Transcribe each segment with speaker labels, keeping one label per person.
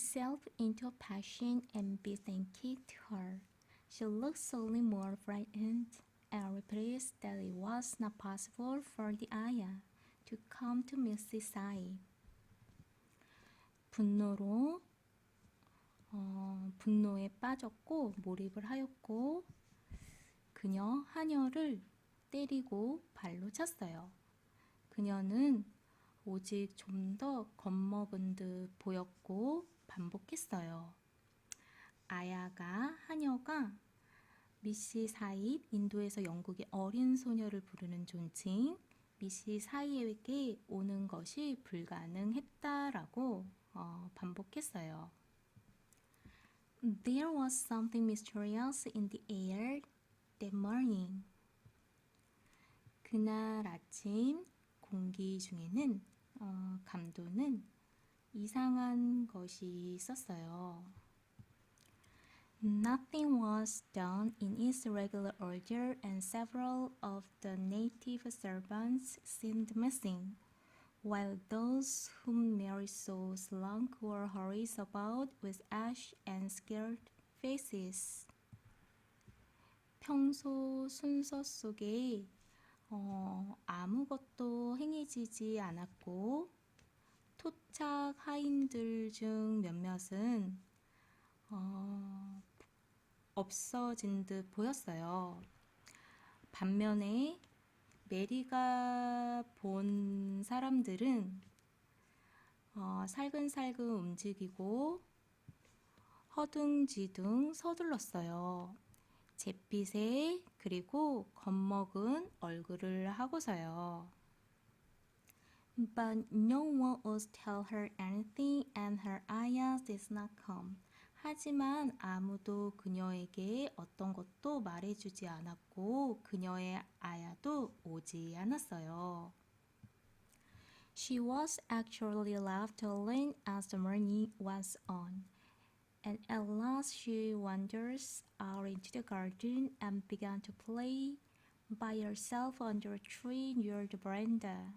Speaker 1: self into passion and began kicked her. She looked suddenly more frightened and repeated that it was not possible for the Aya to come to Mrs. Sai. 분노로 어, 분노에 빠졌고 몰입을 하였고 그녀 하녀를 때리고 발로 찼어요. 그녀는 오직 좀 더 겁먹은 듯 보였고 반복했어요. 아야가 하녀가 미시 사입 인도에서 영국의 어린 소녀를 부르는 존칭 미시 사이에게 오는 것이 불가능했다라고 어, 반복했어요. There was something mysterious in the air that morning. 그날 아침 공기 중에는 어, 감도는 이상한 것이 있었어요. Nothing was done in its regular order, and several of the native servants seemed missing, while those whom Mary saw slunk or hurried about with ashy and scared faces. 평소 순서 속에 어, 아무것도 행해지지 않았고 토착 하인들 중 몇몇은 어, 없어진 듯 보였어요. 반면에 메리가 본 사람들은 어, 살근살근 움직이고 허둥지둥 서둘렀어요. 잿빛에 그리고 겁먹은 얼굴을 하고서요. But no one would tell her anything and her ayah did not come. 하지만 아무도 그녀에게 어떤 것도 말해주지 않았고 그녀의 아야도 오지 않았어요. She was actually left alone as the morning was on. And at last she wanders out into the garden and began to play by herself under a tree near the veranda.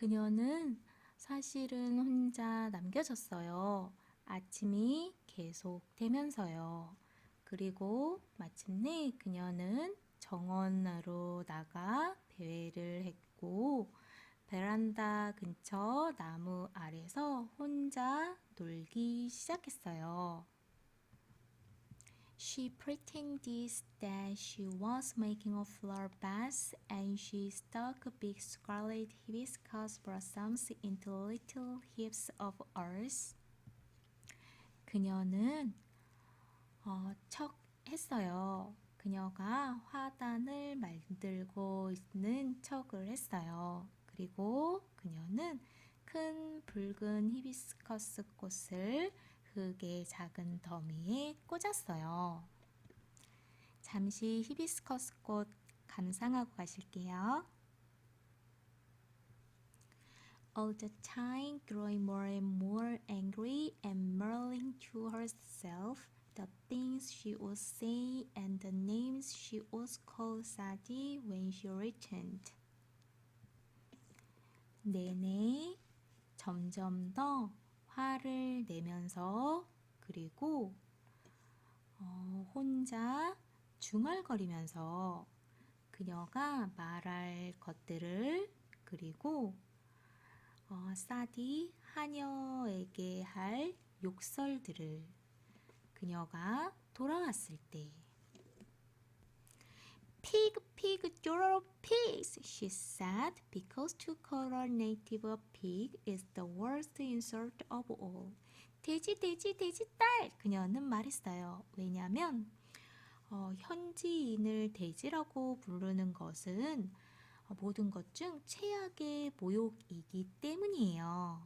Speaker 1: 그녀는 사실은 혼자 남겨졌어요. 아침이 계속 되면서요. 그리고 마침내 그녀는 정원으로 나가 배회를 했고 베란다 근처 나무 아래서 혼자 놀기 시작했어요. She pretended that she was making a flower bath and she stuck big scarlet hibiscus blossoms into little heaps of earth. 그녀는 어, 척 했어요. 그녀가 화단을 만들고 있는 척을 했어요. 그리고 그녀는 큰 붉은 히비스커스 꽃을 흙의 작은 더미에 꽂았어요. 잠시 히비스커스 꽃 감상하고 가실게요. All the time growing more and more angry and murmuring to herself the things she would say and the names she would call Sadie when she returned. 내내 점점 더 화를 내면서 그리고 어, 혼자 중얼거리면서 그녀가 말할 것들을 그리고 어, 사디 하녀에게 할 욕설들을 그녀가 돌아왔을 때 Pig, pig, you're a pig, she said, because to call a native a pig is the worst insult of all. 돼지, 돼지, 돼지 딸! 그녀는 말했어요. 왜냐면 어, 현지인을 돼지라고 부르는 것은 어, 모든 것 중 최악의 모욕이기 때문이에요.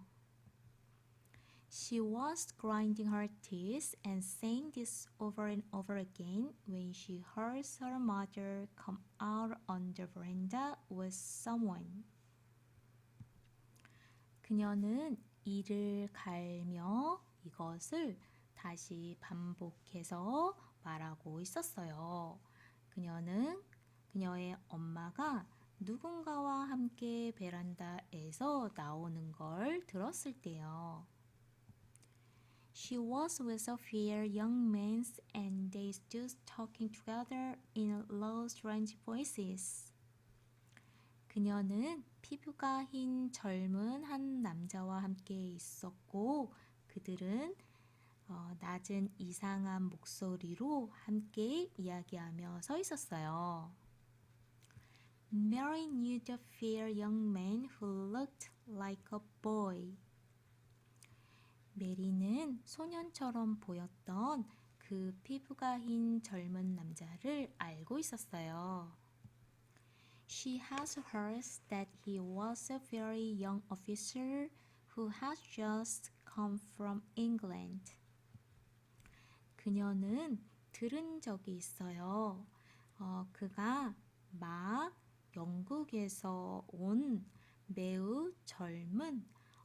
Speaker 1: She was grinding her teeth and saying this over and over again when she heard her mother come out on the veranda with someone. 그녀는 이를 갈며 이것을 다시 반복해서 말하고 있었어요. 그녀는 그녀의 엄마가 누군가와 함께 베란다에서 나오는 걸 들었을 때요. She was with a fair young man and they stood talking together in low strange voices. 그녀는 피부가 흰 젊은 한 남자와 함께 있었고 그들은 어, 낮은 이상한 목소리로 함께 이야기하며 서 있었어요. Mary knew the fair young man who looked like a boy. 메리는 소년처럼 보였던 그 피부가 흰 젊은 남자를 알고 있었어요. She has heard that he was a very young officer who has just come from England. 그녀는 들은 적이 있어요. 어, 그가 막 영국에서 온 매우 젊은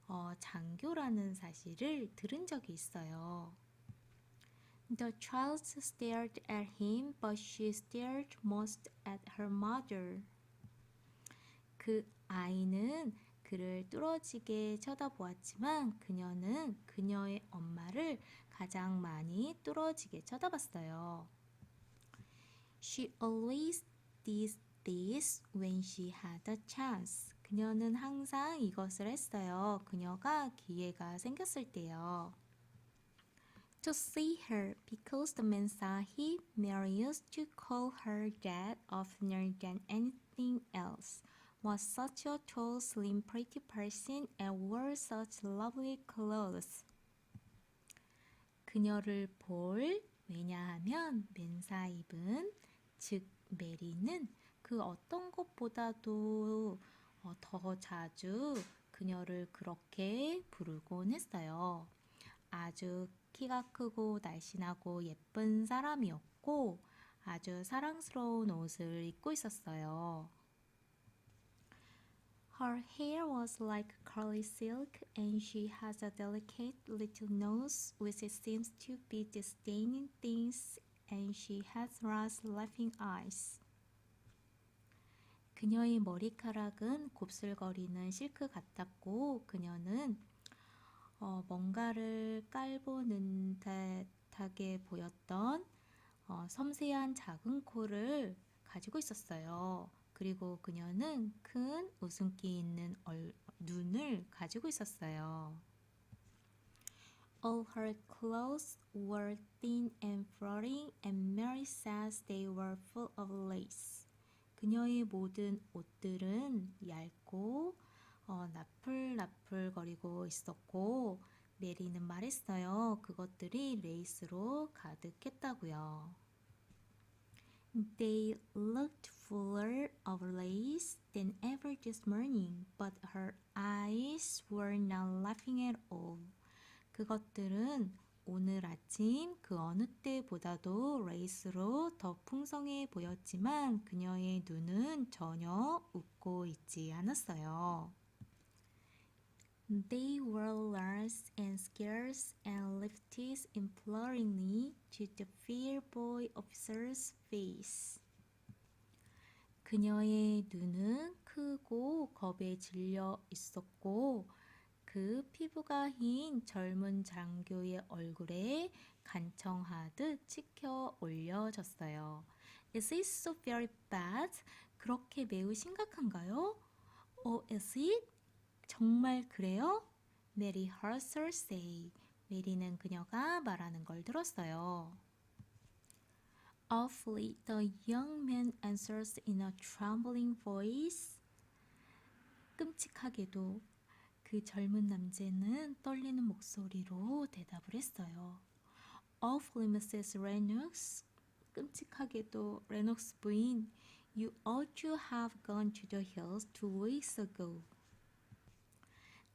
Speaker 1: 어, 장교라는 사실을 들은 적이 있어요. The child stared at him, but she stared most at her mother. 그 아이는 그를 뚫어지게 쳐다보았지만 그녀는 그녀의 엄마를 가장 많이 뚫어지게 쳐다봤어요. She always did this when she had a chance. 그녀는 항상 이것을 했어요. 그녀가 기회가 생겼을 때요. To see her, because the him, Mary used to call her dad oftener than anything else. Was such a tall, slim, pretty person and wore such lovely clothes. 그녀를 볼 왜냐하면 맨사입은 즉 메리는 그 어떤 것보다도 어, 더 자주 그녀를 그렇게 부르곤 했어요. 아주 키가 크고 날씬하고 예쁜 사람이었고 아주 사랑스러운 옷을 입고 있었어요. Her hair was like curly silk and she has a delicate little nose which seems to be disdaining things and she has large laughing eyes. 그녀의 머리카락은 곱슬거리는 실크 같았고 그녀는 어, 뭔가를 깔보는 듯하게 보였던 어, 섬세한 작은 코를 가지고 있었어요. 그리고 그녀는 큰 웃음기 있는 얼, 눈을 가지고 있었어요. All her clothes were thin and floating, and Mary says they were full of lace. 그녀의 모든 옷들은 얇고 어, 나풀나풀거리고 있었고 메리는 말했어요. 그것들이 레이스로 가득했다고요. They looked fuller of lace than ever this morning, but her eyes were not laughing at all. 그것들은 오늘 아침 그 어느 때보다도 레이스로 더 풍성해 보였지만 그녀의 눈은 전혀 웃고 있지 않았어요. They were large and scarce and lifted imploringly to the fair boy officer's face. 그녀의 눈은 크고 겁에 질려 있었고 그 피부가 흰 젊은 장교의 얼굴에 간청하듯 치켜 올려졌어요. Is it so very bad? 그렇게 매우 심각한가요? Oh, is it? 정말 그래요? Mary heard her say. 메리는 그녀가 말하는 걸 들었어요. Awfully, the young man answers in a trembling voice. 끔찍하게도 그 젊은 남자는 떨리는 목소리로 대답을 했어요. Awfully, Mrs. Reynolds. 끔찍하게도 레녹스 부인, You ought to have gone to the hills two weeks ago.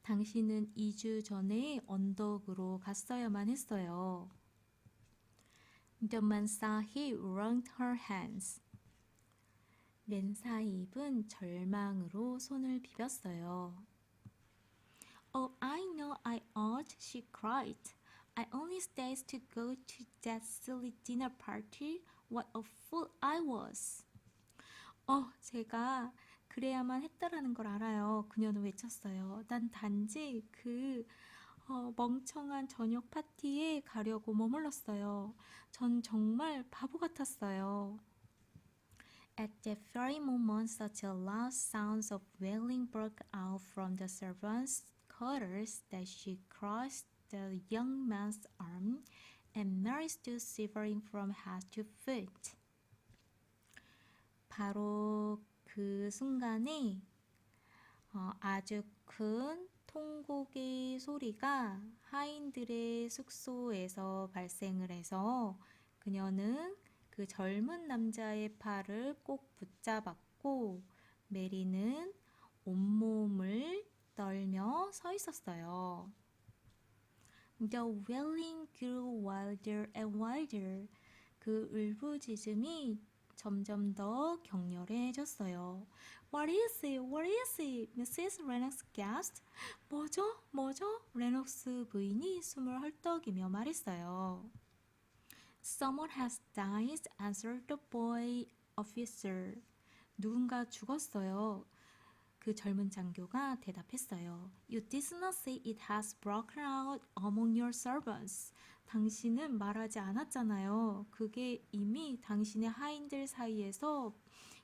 Speaker 1: 당신은 2주 전에 언덕으로 갔어야만 했어요. The man he wrung her hands. 맨사입은 절망으로 손을 비볐어요. Oh, I know I ought, she cried. I only stayed to go to that silly dinner party. What a fool I was. 어, 제가 그래야만 했다라는 걸 알아요. 그녀는 외쳤어요. 난 단지 그 어, 멍청한 저녁 파티에 가려고 머물렀어요. 전 정말 바보 같았어요. At that very moment, such a loud sound of wailing broke out from the servants' quarters that she crossed the young man's arm, and Mary stood shivering from head to foot. 바로 그 순간에 어, 아주 큰 통곡의 소리가 하인들의 숙소에서 발생을 해서 그녀는 그 젊은 남자의 팔을 꼭 붙잡았고 메리는 온몸을 떨며 서 있었어요. The wailing grew wilder and wilder. 그 울부짖음이 점점 더 격렬해졌어요. What is it? What is it? Mrs. Lennox gasped. 뭐죠? 뭐죠? 레녹스 부인이 숨을 헐떡이며 말했어요. Someone has died, answered the boy officer. 누군가 죽었어요. 그 젊은 장교가 대답했어요. You did not say it has broken out among your servants. 당신은 말하지 않았잖아요. 그게 이미 당신의 하인들 사이에서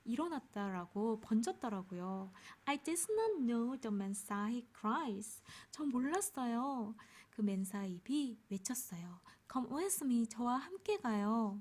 Speaker 1: 일어났다라고 번졌더라고요. I did not know the Mensahib cries. 전 몰랐어요. 그 멘사입이 외쳤어요. Come with me. 저와 함께 가요.